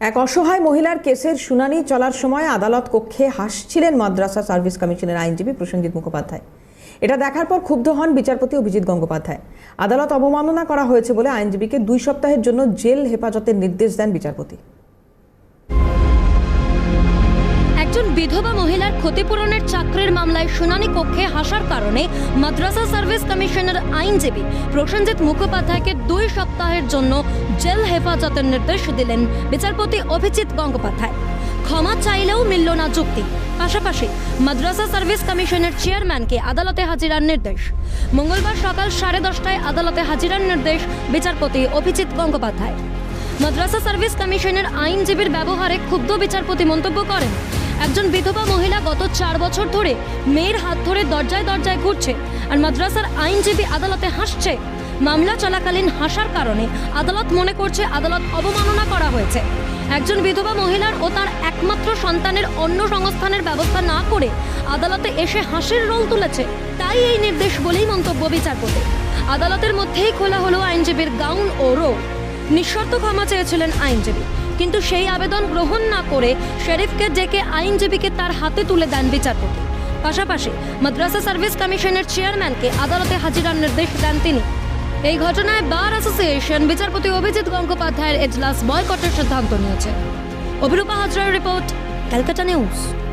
এক অসহায় মহিলার কেসের শুনানি চলার সময় আদালত কক্ষে হাসছিলেন মাদ্রাসা সার্ভিস কমিশনের আইনজীবী প্রসেনজিৎ মুখোপাধ্যায়। এটা দেখার পর ক্ষুব্ধ হন বিচারপতি অভিজিৎ গঙ্গোপাধ্যায়। আদালত অবমাননা করা হয়েছে বলে আইনজীবীকে দুই সপ্তাহের জন্য জেল হেফাজতের নির্দেশ দেন বিচারপতি। বিধবা মহিলার ক্ষতিপূরণের চাকরির মামলায় শুনানি কক্ষে হাসার কারণে মাদ্রাসা সার্ভিস কমিশনের আইনজীবী প্রসেনজিৎ মুখোপাধ্যায়কে দুই সপ্তাহের জন্য জেল হেফাজতের নির্দেশ দিলেন বিচারপতি অভিজিৎ গঙ্গোপাধ্যায়। ক্ষমা চাইলেও মিলল না যুক্তি। পাশাপাশি মাদ্রাসা সার্ভিস কমিশনের চেয়ারম্যানকে আদালতে হাজিরার নির্দেশ। মঙ্গলবার সকাল সাড়ে দশটায় আদালতে হাজিরার নির্দেশ বিচারপতি অভিজিৎ গঙ্গোপাধ্যায়। মাদ্রাসা সার্ভিস কমিশনের আইনজীবীর ব্যবহারে ক্ষুব্ধ বিচারপতি মন্তব্য করেন একজন বিধবা মহিলা গত চার বছর ধরে মেয়ের হাত ধরে দরজায় দরজায় ঘুরছে আর মাদ্রাসার আইনজীবী আদালতে হাসছে। মামলা চলাকালীন হাসার কারণে আদালত মনে করছে আদালত অবমাননা করা হয়েছে। একজন বিধবা মহিলার ও তার একমাত্র সন্তানের অন্য সংস্থানের ব্যবস্থা না করে আদালতে এসে হাসির রোল তুলেছে, তাই এই নির্দেশ বলেই মন্তব্য বিচারপতি। আদালতের মধ্যেই খোলা হলো আইনজীবীর গাউন ও রো নিঃশর্ত ক্ষমা চেয়েছিলেন আইনজীবী। কিন্তু সেই আবেদন গ্রহণ না করে শেরিফকে ডেকে আইনজীবীকে তার হাতে তুলে দেন বিচারপতি। পাশাপাশি মাদ্রাসা সার্ভিস কমিশনের চেয়ারম্যানকে আদালতে হাজিরার নির্দেশ দেন তিনি। এই ঘটনায় বার অ্যাসোসিয়েশন বিচারপতি অভিজিৎ গঙ্গোপাধ্যায়ের এজলাস বয়কটের সিদ্ধান্ত নিয়েছে। অভিরূপা হাজরার রিপোর্ট, ক্যালকাটা নিউজ।